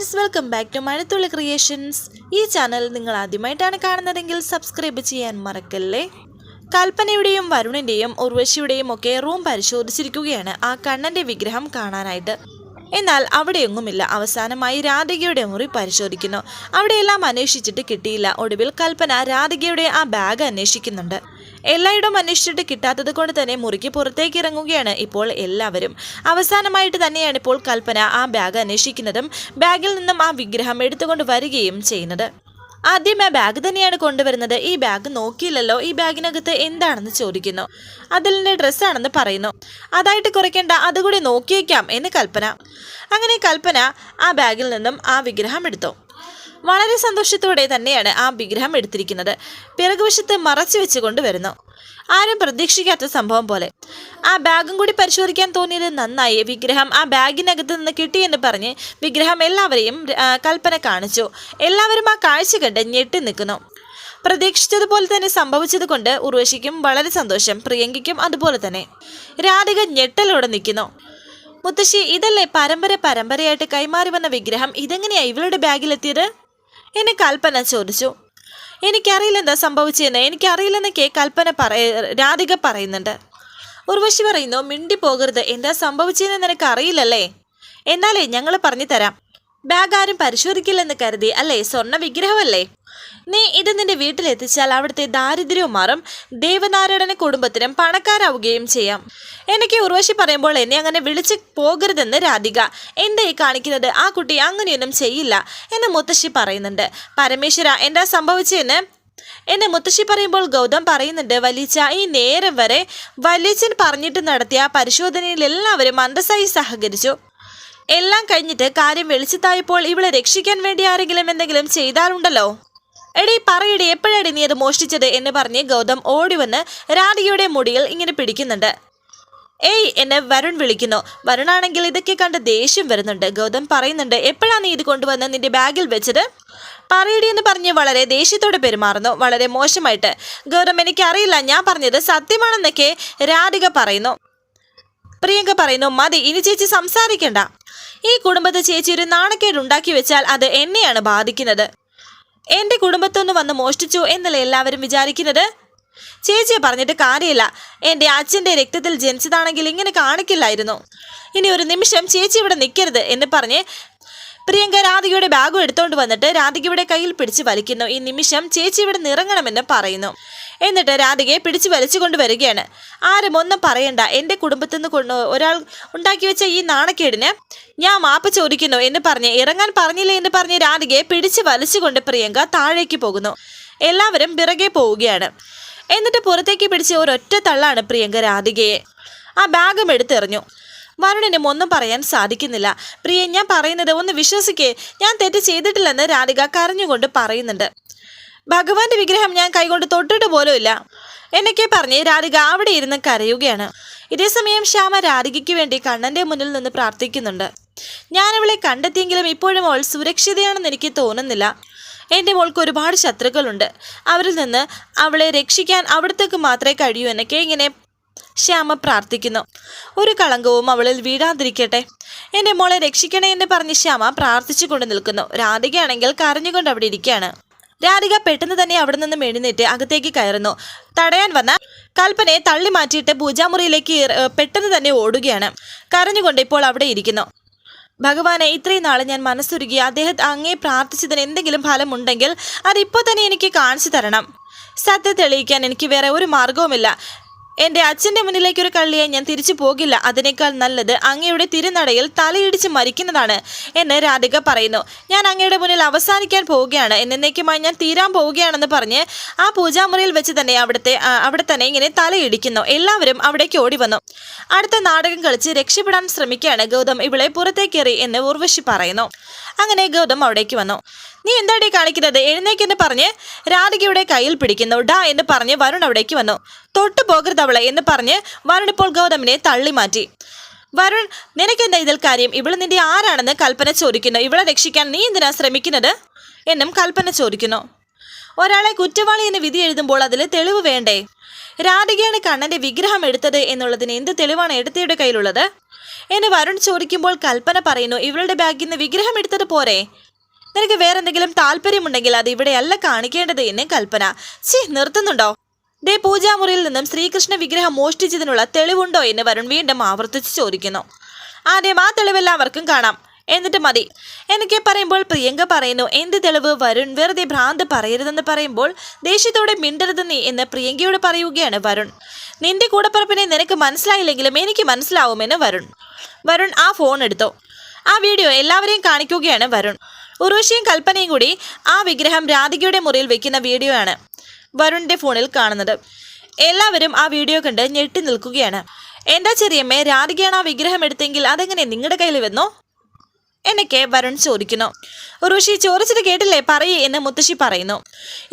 Friends welcome back to Mazhathulli creations ഈ channel നിങ്ങൾ ആദ്യമായിട്ടാണ് കാണുന്നതെങ്കിൽ സബ്സ്ക്രൈബ് ചെയ്യാൻ മറക്കല്ലേ? കൽപ്പനയുടെയും വരുണിന്റെയും ഉർവശിയുടെയും ഒക്കെ റൂം പരിശോധിച്ചിരിക്കുകയാണ് ആ കണ്ണന്റെ വിഗ്രഹം കാണാനായിട്ട്. എന്നാൽ അവിടെയൊന്നുമില്ല. അവസാനമായി രാധികയുടെ മുറി പരിശോധിക്കുന്നു. അവിടെയെല്ലാം അന്വേഷിച്ചിട്ട് കിട്ടിയില്ല. ഒടുവിൽ കൽപ്പന രാധികയുടെ ആ ബാഗ് അന്വേഷിക്കുന്നുണ്ട്. എല്ലായിടവും അന്വേഷിച്ചിട്ട് കിട്ടാത്തത് കൊണ്ട് തന്നെ മുറിക്ക് പുറത്തേക്ക് ഇറങ്ങുകയാണ് ഇപ്പോൾ എല്ലാവരും. അവസാനമായിട്ട് തന്നെയാണ് ഇപ്പോൾ കൽപ്പന ആ ബാഗ് അന്വേഷിക്കുന്നതും ബാഗിൽ നിന്നും ആ വിഗ്രഹം എടുത്തുകൊണ്ട് വരികയും ചെയ്യുന്നത്. ആദ്യം ആ ബാഗ് തന്നെയാണ് കൊണ്ടുവരുന്നത്. ഈ ബാഗ് നോക്കിയില്ലല്ലോ. ഈ ബാഗിനകത്ത് എന്താണെന്ന് ചോദിക്കുന്നു. അതിലിന്റെ ഡ്രസ്സാണെന്ന് പറയുന്നു. അതായിട്ട് കുറയ്ക്കേണ്ട. അതുകൂടി നോക്കിയേക്കാം എന്ന് കൽപ്പന. അങ്ങനെ കൽപ്പന ആ ബാഗിൽ നിന്നും ആ വിഗ്രഹം എടുത്തു. വളരെ സന്തോഷത്തോടെ തന്നെയാണ് ആ വിഗ്രഹം എടുത്തിരിക്കുന്നത്. പിറകുവശത്ത് മറച്ചു വെച്ചുകൊണ്ട് വരുന്നു. ആരും പ്രതീക്ഷിക്കാത്ത സംഭവം പോലെ. ആ ബാഗും കൂടി പരിശോധിക്കാൻ തോന്നിയത് നന്നായി. വിഗ്രഹം ആ ബാഗിനകത്ത് നിന്ന് കിട്ടിയെന്ന് പറഞ്ഞ് വിഗ്രഹം എല്ലാവരെയും കൽപ്പന കാണിച്ചു. എല്ലാവരും ആ കാഴ്ച കണ്ട് ഞെട്ടി നിൽക്കുന്നു. പ്രതീക്ഷിച്ചതുപോലെ തന്നെ സംഭവിച്ചത് കൊണ്ട് ഉർവശിക്കും വളരെ സന്തോഷം. പ്രിയങ്കയ്ക്കും അതുപോലെ തന്നെ. രാധിക ഞെട്ടലോടെ നിൽക്കുന്നു. മുത്തശ്ശി ഇതല്ലേ പരമ്പര പരമ്പരയായിട്ട് കൈമാറി വന്ന വിഗ്രഹം? ഇതെങ്ങനെയാ ഇവളുടെ ബാഗിലെത്തിയത്? എന്നെ കൽപ്പന ചോദിച്ചു. എനിക്കറിയില്ല എന്താ സംഭവിച്ചതെന്ന് എനിക്കറിയില്ലെന്നൊക്കെ കൽപ്പന പറയ രാധിക പറയുന്നുണ്ട്. ഉർവശി പറയുന്നു മിണ്ടി പോകരുത് എന്താ സംഭവിച്ചതെന്ന് നിനക്ക് അറിയില്ലല്ലേ എന്നാലേ ഞങ്ങൾ പറഞ്ഞു തരാം ബാഗ് ആരും പരിശോധിക്കില്ലെന്ന് കരുതി അല്ലേ? സ്വർണ വിഗ്രഹമല്ലേ? നീ ഇത് നിന്റെ വീട്ടിലെത്തിച്ചാൽ അവിടുത്തെ ദാരിദ്ര്യവും മാറും. ദേവനാരായണ കുടുംബത്തിനും പണക്കാരാവുകയും ചെയ്യാം. എനിക്ക് ഉർവശി പറയുമ്പോൾ എന്നെ അങ്ങനെ വിളിച്ച് പോകരുതെന്ന് രാധിക. എന്താ ഈ കാണിക്കുന്നത്? ആ കുട്ടി അങ്ങനെയൊന്നും ചെയ്യില്ല എന്ന് മുത്തശ്ശി പറയുന്നുണ്ട്. പരമേശ്വര എന്താ സംഭവിച്ചതെന്ന് എന്നെ മുത്തശ്ശി പറയുമ്പോൾ ഗൗതം പറയുന്നുണ്ട് വലിച്ച ഈ നേരം വരെ വലിയച്ചൻ പറഞ്ഞിട്ട് നടത്തിയ പരിശോധനയിൽ എല്ലാവരും അന്തസ്സായി സഹകരിച്ചു. എല്ലാം കഴിഞ്ഞിട്ട് കാര്യം വെളിച്ചത്തായപ്പോൾ ഇവളെ രക്ഷിക്കാൻ വേണ്ടി ആരെങ്കിലും എന്തെങ്കിലും ചെയ്താലുണ്ടല്ലോ? എടി പറയടി എപ്പോഴാടി നീ അത് മോഷ്ടിച്ചത് എന്ന് പറഞ്ഞ് ഗൗതം ഓടി വന്ന് രാധികയുടെ മുടിയിൽ ഇങ്ങനെ പിടിക്കുന്നുണ്ട്. ഏയ് എന്നെ വരുൺ വിളിക്കുന്നു. വരുണാണെങ്കിൽ ഇതൊക്കെ കണ്ട് ദേഷ്യം വരുന്നുണ്ട്. ഗൗതം പറയുന്നുണ്ട് എപ്പോഴാണ് നീ ഇത് കൊണ്ടുവന്ന് നിന്റെ ബാഗിൽ വെച്ചത്? പറയടി എന്ന് പറഞ്ഞ് വളരെ ദേഷ്യത്തോടെ പെരുമാറുന്നു. വളരെ മോശമായിട്ട്. ഗൗതം എനിക്കറിയില്ല ഞാൻ പറഞ്ഞത് സത്യമാണെന്നൊക്കെ രാധിക പറയുന്നു. പ്രിയങ്ക പറയുന്നു മതി ഇനി ചേച്ചി സംസാരിക്കണ്ട. ഈ കുടുംബത്തെ ചേച്ചി ഒരു നാണക്കേട് ഉണ്ടാക്കി വെച്ചാൽ അത് എന്നെയാണ് ബാധിക്കുന്നത്. എന്റെ കുടുംബത്തൊന്ന് വന്ന് മോഷ്ടിച്ചു എന്നല്ലേ എല്ലാവരും വിചാരിക്കുന്നത്? ചേച്ചിയെ പറഞ്ഞിട്ട് കാര്യമില്ല. എന്റെ അച്ഛന്റെ രക്തത്തിൽ ജനിച്ചതാണെങ്കിൽ ഇങ്ങനെ കാണിക്കില്ലായിരുന്നു. ഇനി ഒരു നിമിഷം ചേച്ചി ഇവിടെ നിൽക്കരുത് എന്ന് പറഞ്ഞ് പ്രിയങ്ക രാധികയുടെ ബാഗും എടുത്തോണ്ട് വന്നിട്ട് രാധികയുടെ കയ്യിൽ പിടിച്ച് വലിക്കുന്നു. ഈ നിമിഷം ചേച്ചി ഇവിടെ നിറങ്ങണമെന്ന് പറയുന്നു. എന്നിട്ട് രാധികയെ പിടിച്ചു വലിച്ചുകൊണ്ട് വരികയാണ് ആരും ഒന്നും പറയണ്ട. എന്റെ കുടുംബത്തിൽ നിന്ന് കൊണ്ട് ഒരാൾ ഉണ്ടാക്കി വെച്ച ഈ നാണക്കേടിന് ഞാൻ മാപ്പ് ചോദിക്കുന്നു എന്ന് പറഞ്ഞ് ഇറങ്ങാൻ പറഞ്ഞില്ലേ എന്ന് പറഞ്ഞ് രാധികയെ പിടിച്ചു വലിച്ചുകൊണ്ട് പ്രിയങ്ക താഴേക്ക് പോകുന്നു. എല്ലാവരും പിറകെ പോവുകയാണ്. എന്നിട്ട് പുറത്തേക്ക് പിടിച്ച് ഒരൊറ്റ തള്ളാണ് പ്രിയങ്ക രാധികയെ. ആ ബാഗും എടുത്തെറിഞ്ഞു. വരുണിനും ഒന്നും പറയാൻ സാധിക്കുന്നില്ല. പ്രിയ ഞാൻ പറയുന്നത് ഒന്ന് വിശ്വസിക്കേ. ഞാൻ തെറ്റ് ചെയ്തിട്ടില്ലെന്ന് രാധിക കരഞ്ഞുകൊണ്ട് പറയുന്നുണ്ട്. ഭഗവാന്റെ വിഗ്രഹം ഞാൻ കൈകൊണ്ട് തൊട്ടിട്ട് പോലുമില്ല എന്നൊക്കെ പറഞ്ഞ് രാധിക അവിടെ ഇരുന്ന് കരയുകയാണ്. ഇതേസമയം ശ്യാമ രാധികയ്ക്ക് വേണ്ടി കണ്ണന്റെ മുന്നിൽ നിന്ന് പ്രാർത്ഥിക്കുന്നുണ്ട്. ഞാൻ അവളെ കണ്ടെത്തിയെങ്കിലും ഇപ്പോഴും അവൾ സുരക്ഷിതയാണെന്ന് എനിക്ക് തോന്നുന്നില്ല. എന്റെ മോൾക്ക് ഒരുപാട് ശത്രുക്കളുണ്ട്. അവരിൽ നിന്ന് അവളെ രക്ഷിക്കാൻ അവിടത്തേക്ക് മാത്രമേ കഴിയൂ എന്നൊക്കെ ഇങ്ങനെ ശ്യാമ പ്രാർത്ഥിക്കുന്നു. ഒരു കളങ്കവും അവളിൽ വീഴാതിരിക്കട്ടെ. എന്റെ മോളെ രക്ഷിക്കണേ എന്ന് പറഞ്ഞ് ശ്യാമ പ്രാർത്ഥിച്ചു കൊണ്ട് നിൽക്കുന്നു. രാധികയാണെങ്കിൽ കരഞ്ഞുകൊണ്ട് അവിടെ ഇരിക്കുകയാണ്. രാധിക പെട്ടെന്ന് തന്നെ അവിടെ നിന്ന് എഴുന്നേറ്റ് അകത്തേക്ക് കയറുന്നു. തടയാൻ വന്ന കൽപ്പനയെ തള്ളി മാറ്റിയിട്ട് പൂജാമുറിയിലേക്ക് പെട്ടെന്ന് തന്നെ ഓടുകയാണ്. കരഞ്ഞുകൊണ്ട് ഇപ്പോൾ അവിടെ ഇരിക്കുന്നു. ഭഗവാനെ ഇത്രയും നാൾ ഞാൻ മനസ്സൊരുക്കി അദ്ദേഹത്തെ അങ്ങേ പ്രാർത്ഥിച്ചതിന് എന്തെങ്കിലും ഫലമുണ്ടെങ്കിൽ അതിപ്പോൾ തന്നെ എനിക്ക് കാണിച്ചു തരണം. സത്യം തെളിയിക്കാൻ എനിക്ക് വേറെ ഒരു മാർഗവുമില്ല എന്റെ അച്ഛന്റെ മുന്നിലേക്ക് ഒരു കള്ളിയെ ഞാൻ തിരിച്ചു പോകില്ല. അതിനേക്കാൾ നല്ലത് അങ്ങയുടെ തിരുനടയിൽ തലയിടിച്ച് മരിക്കുന്നതാണ് എന്ന് രാധിക പറയുന്നു. ഞാൻ അങ്ങയുടെ മുന്നിൽ അവസാനിക്കാൻ പോവുകയാണ്. എന്നേക്കുമായി ഞാൻ തീരാൻ പോവുകയാണെന്ന് പറഞ്ഞ് ആ പൂജാമുറിയിൽ വെച്ച് തന്നെ അവിടുത്തെ അവിടെ തന്നെ ഇങ്ങനെ തലയിടിക്കുന്നു. എല്ലാവരും അവിടേക്ക് ഓടി വന്നു അടുത്ത നാടകം കളിച്ച് രക്ഷപ്പെടാൻ ശ്രമിക്കുകയാണ് ഗൗതം. ഇവളെ പുറത്തേക്കേറി എന്ന് ഉർവശി പറയുന്നു. അങ്ങനെ ഗൗതം അവിടേക്ക് വന്നു. നീ എന്താടി കാണിക്കുന്നത്? എഴുന്നേക്കെന്ന് പറഞ്ഞ് രാധികയുടെ കയ്യിൽ പിടിക്കുന്നു. ഡാ എന്ന് പറഞ്ഞ് വരുൺ അവിടേക്ക് വന്നു. തൊട്ടു പോകരുത് അവളെ എന്ന് പറഞ്ഞ് വരുൺ ഇപ്പോൾ ഗൗതമിനെ തള്ളി മാറ്റി. വരുൺ നിനക്കെന്താ ഇതിൽ കാര്യം? ഇവൾ നിന്റെ ആരാണെന്ന് കൽപ്പന ചോദിക്കുന്നു. ഇവളെ രക്ഷിക്കാൻ നീ എന്തിനാ ശ്രമിക്കുന്നത്? എന്നും കൽപ്പന ചോദിക്കുന്നു. ഒരാളെ കുറ്റവാളി എന്ന് വിധി എഴുതുമ്പോൾ അതിൽ തെളിവ് വേണ്ടേ? രാധികയാണ് കണ്ണന്റെ വിഗ്രഹം എടുത്തത് എന്നുള്ളതിന് എന്ത് തെളിവാണ് എടുത്തയുടെ കയ്യിലുള്ളത്? എന്ന് വരുൺ ചോദിക്കുമ്പോൾ കൽപ്പന പറയുന്നു ഇവളുടെ ബാഗിൽ നിന്ന് വിഗ്രഹം എടുത്തത് പോരെ? നിനക്ക് വേറെന്തെങ്കിലും താല്പര്യമുണ്ടെങ്കിൽ അത് ഇവിടെയല്ല കാണിക്കേണ്ടത് എന്ന് കൽപ്പന. ചി നിർത്തുന്നുണ്ടോ? ദേ പൂജാമുറിയിൽ നിന്നും ശ്രീകൃഷ്ണ വിഗ്രഹം മോഷ്ടിച്ചതിനുള്ള തെളിവുണ്ടോ എന്ന് വരുൺ വീണ്ടും ആവർത്തിച്ച് ചോദിക്കുന്നു. ആദ്യം ആ തെളിവെല്ലാവർക്കും കാണാം. എന്നിട്ട് മതി. എനിക്ക് പറയുമ്പോൾ പ്രിയങ്ക പറയുന്നു എന്ത് തെളിവ് വരുൺ? വെറുതെ ഭ്രാന്ത് പറയരുതെന്ന് പറയുമ്പോൾ ദേഷ്യത്തോടെ മിണ്ടരുത് നീ എന്ന് പ്രിയങ്കയോട് പറയുകയാണ് വരുൺ. നിന്റെ കൂടപ്പറപ്പിനെ നിനക്ക് മനസ്സിലായില്ലെങ്കിലും എനിക്ക് മനസ്സിലാവുമെന്ന് വരുൺ. വരുൺ ആ ഫോൺ എടുത്തു. ആ വീഡിയോ എല്ലാവരെയും കാണിക്കുകയാണ് വരുൺ. ഉർവശിയും കൽപ്പനയും കൂടി ആ വിഗ്രഹം രാധികയുടെ മുറിയിൽ വെക്കുന്ന വീഡിയോ ആണ് വരുണിന്റെ ഫോണിൽ കാണുന്നത്. എല്ലാവരും ആ വീഡിയോ കണ്ട് ഞെട്ടി നിൽക്കുകയാണ്. എന്താ ചെറിയമ്മേ രാധികയാണ് ആ വിഗ്രഹം എടുത്തെങ്കിൽ അതെങ്ങനെ നിങ്ങളുടെ കയ്യിൽ വന്നോ? എന്നൊക്കെ വരുൺ ചോദിക്കുന്നു. ഋഷി ചോദിച്ചത് കേട്ടില്ലേ? പറയേ എന്ന് മുത്തശ്ശി പറയുന്നു.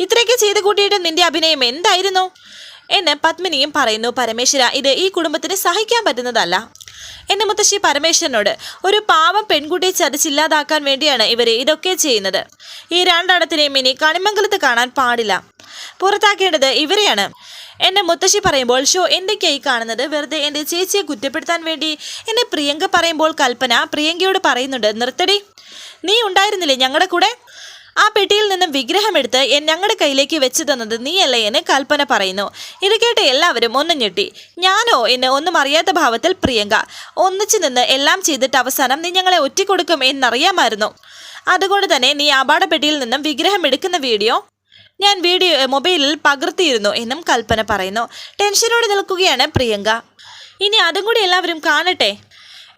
ഇത്രയൊക്കെ ചെയ്ത് കൂട്ടിയിട്ട് നിന്റെ അഭിനയം എന്തായിരുന്നു? എന്ന് പത്മിനിയും പറയുന്നു. പരമേശ്വര ഇത് ഈ കുടുംബത്തിന് സഹിക്കാൻ പറ്റുന്നതല്ല. എന്നെ മുത്തശ്ശി പരമേശ്വരനോട് ഒരു പാവം പെൺകുട്ടിയെ ചതിച്ചില്ലാതാക്കാൻ വേണ്ടിയാണ് ഇവർ ഇതൊക്കെ ചെയ്യുന്നത്. ഈ രണ്ടടത്തിനെയും ഇനി കണിമംഗലത്ത് കാണാൻ പാടില്ല. പുറത്താക്കേണ്ടത് ഇവരെയാണ്. എന്റെ മുത്തശ്ശി പറയുമ്പോൾ ഷോ എന്തൊക്കെയായി കാണുന്നത്? വെറുതെ എന്റെ ചേച്ചിയെ കുറ്റപ്പെടുത്താൻ വേണ്ടി? എന്നെ പ്രിയങ്ക പറയുമ്പോൾ കൽപ്പന പ്രിയങ്കയോട് പറയുന്നുണ്ട് നിർത്തടി. നീ ഉണ്ടായിരുന്നില്ലേ ഞങ്ങളുടെ കൂടെ? ആ പെട്ടിയിൽ നിന്നും വിഗ്രഹമെടുത്ത് ഞങ്ങളുടെ കയ്യിലേക്ക് വെച്ചു തന്നത് നീയല്ലേ എന്ന് കൽപ്പന പറയുന്നു. ഇത് കേട്ട് എല്ലാവരും ഒന്ന് ഞെട്ടി. ഞാനോ എന്ന് ഒന്നും അറിയാത്ത ഭാവത്തിൽ പ്രിയങ്ക ഒന്നിച്ചു നിന്ന് എല്ലാം ചെയ്തിട്ട് അവസാനം നീ ഞങ്ങളെ ഒറ്റിക്കൊടുക്കും എന്നറിയാമായിരുന്നു. അതുകൊണ്ട് തന്നെ നീ അപാട പെട്ടിയിൽ നിന്നും വിഗ്രഹം എടുക്കുന്ന വീഡിയോ ഞാൻ വീഡിയോ മൊബൈലിൽ പകർത്തിയിരുന്നു എന്നും കൽപ്പന പറയുന്നു. ടെൻഷനോടെ നിൽക്കുകയാണ് പ്രിയങ്ക. ഇനി അതും കൂടി എല്ലാവരും കാണട്ടെ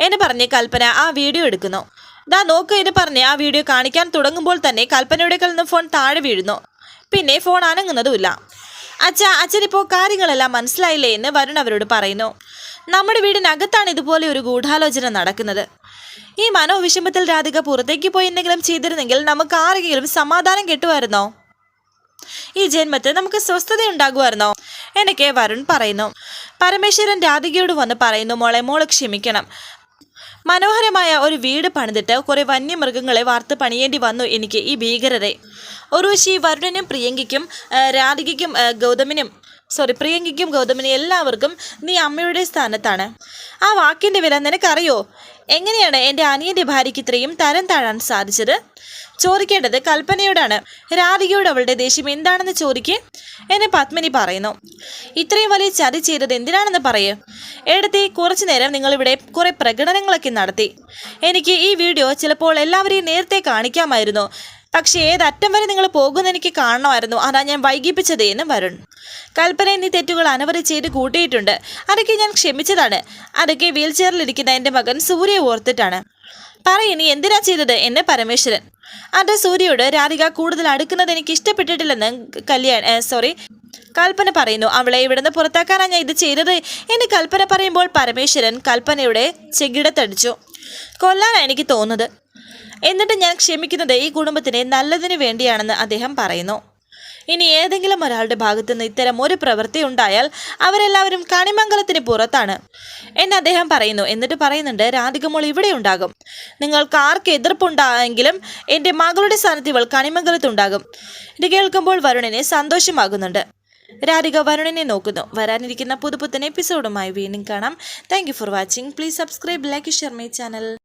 എന്ന് പറഞ്ഞ് കൽപ്പന ആ വീഡിയോ എടുക്കുന്നു. ദാ നോക്ക് എന്ന് പറഞ്ഞ് ആ വീഡിയോ കാണിക്കാൻ തുടങ്ങുമ്പോൾ തന്നെ കൽപ്പനയുടെ കയ്യിൽ നിന്ന് ഫോൺ താഴെ വീഴുന്നു. പിന്നെ ഫോൺ അനങ്ങുന്നതുമില്ല. അച്ഛ അച്ഛനിപ്പോൾ കാര്യങ്ങളെല്ലാം മനസ്സിലായില്ലേ എന്ന് വരുൺ അവരോട് പറയുന്നു. നമ്മുടെ വീടിനകത്താണ് ഇതുപോലെ ഒരു ഗൂഢാലോചന നടക്കുന്നത്. ഈ മനോവിഷമത്തിൽ രാധിക പുറത്തേക്ക് പോയി എന്തെങ്കിലും ചെയ്തിരുന്നെങ്കിൽ നമുക്ക് ആരെങ്കിലും സമാധാനം കിട്ടുമായിരുന്നോ? ഈ ജന്മത്തിൽ നമുക്ക് സ്വസ്ഥത ഉണ്ടാകുമായിരുന്നോ എന്നൊക്കെ വരുൺ പറയുന്നു. പരമേശ്വരൻ രാധികയോട് വന്ന് പറയുന്നു മോളെ മോൾ ക്ഷമിക്കണം. മനോഹരമായ ഒരു വീട് പണിതിട്ട് കുറെ വന്യമൃഗങ്ങളെ വാർത്ത് പണിയേണ്ടി വന്നു എനിക്ക് ഈ ഭീകരരെ. ഉർവശി വരുണനും പ്രിയങ്കയ്ക്കും രാധികയ്ക്കും ഗൗതമിനും സോറി പ്രിയങ്കിക്കും ഗൗതമിനും എല്ലാവർക്കും നീ അമ്മയുടെ സ്ഥാനത്താണ്. ആ വാക്കിന്റെ വില നിനക്കറിയോ? എങ്ങനെയാണ് എന്റെ അനിയന്റെ ഭാര്യയ്ക്ക് ഇത്രയും തരം താഴാൻ സാധിച്ചത്? ചോദിക്കേണ്ടത് കൽപ്പനയോടാണ്. രാധികയോട് അവളുടെ ദേഷ്യം എന്താണെന്ന് ചോദിക്ക്. എന്നെ പത്മിനി പറയുന്നു. ഇത്രയും വലിയ ചതി ചെയ്തത് എന്തിനാണെന്ന് പറയൂ. എടുത്തി കുറച്ചു നേരം നിങ്ങളിവിടെ കുറേ പ്രകടനങ്ങളൊക്കെ നടത്തി. എനിക്ക് ഈ വീഡിയോ ചിലപ്പോൾ എല്ലാവരെയും നേരത്തെ കാണിക്കാമായിരുന്നു. പക്ഷേ ഏതറ്റം വരെ നിങ്ങൾ പോകുന്ന എനിക്ക് കാണണമായിരുന്നു. അതാ ഞാൻ വൈകിപ്പിച്ചത് എന്ന് വരുൺ. കൽപ്പന എന്നീ തെറ്റുകൾ അനവധി ചെയ്ത് കൂട്ടിയിട്ടുണ്ട്. അതൊക്കെ ഞാൻ ക്ഷമിച്ചതാണ്. അതൊക്കെ വീൽ ചെയറിലിരിക്കുന്ന എന്റെ മകൻ സൂര്യ ഓർത്തിട്ടാണ്. പറയ നീ എന്തിനാ ചെയ്തത്? എന്ന് പരമേശ്വരൻ. അത് സൂര്യയോട് രാധിക കൂടുതൽ അടുക്കുന്നത് എനിക്ക് ഇഷ്ടപ്പെട്ടിട്ടില്ലെന്ന് കല്യാൺ സോറി കൽപ്പന പറയുന്നു. അവളെ ഇവിടുന്ന് പുറത്താക്കാനാണ് ഞാൻ ഇത് ചെയ്തത്. എന്ന് കൽപ്പന പറയുമ്പോൾ പരമേശ്വരൻ കൽപ്പനയുടെ ചെകിടത്തടിച്ചു. കൊല്ലാനാണ് എനിക്ക് തോന്നുന്നത്. എന്നിട്ട് ഞാൻ ക്ഷമിക്കുന്നത് ഈ കുടുംബത്തിന് നല്ലതിന് വേണ്ടിയാണെന്ന് അദ്ദേഹം പറയുന്നു. ഇനി ഏതെങ്കിലും ഒരാളുടെ ഭാഗത്തു നിന്ന് ഇത്തരം ഒരു പ്രവൃത്തി ഉണ്ടായാൽ അവരെല്ലാവരും കണിമംഗലത്തിന് പുറത്താണ് എന്ന് അദ്ദേഹം പറയുന്നു. എന്നിട്ട് പറയുന്നുണ്ട് രാധികമോൾ ഇവിടെ ഉണ്ടാകും. നിങ്ങൾക്ക് ആർക്ക് എതിർപ്പുണ്ടായെങ്കിലും എന്റെ മകളുടെ സ്ഥാനത്ത് ഇവൾ കണിമംഗലത്തുണ്ടാകും. ഇത് കേൾക്കുമ്പോൾ വരുണിന് സന്തോഷമാകുന്നുണ്ട്. രാധിക വരുണിനെ നോക്കുന്നു. വരാനിരിക്കുന്ന പുതുപുത്തൻ എപ്പിസോഡുമായി വീണ്ടും കാണാം. Thank for watching please subscribe like share my channel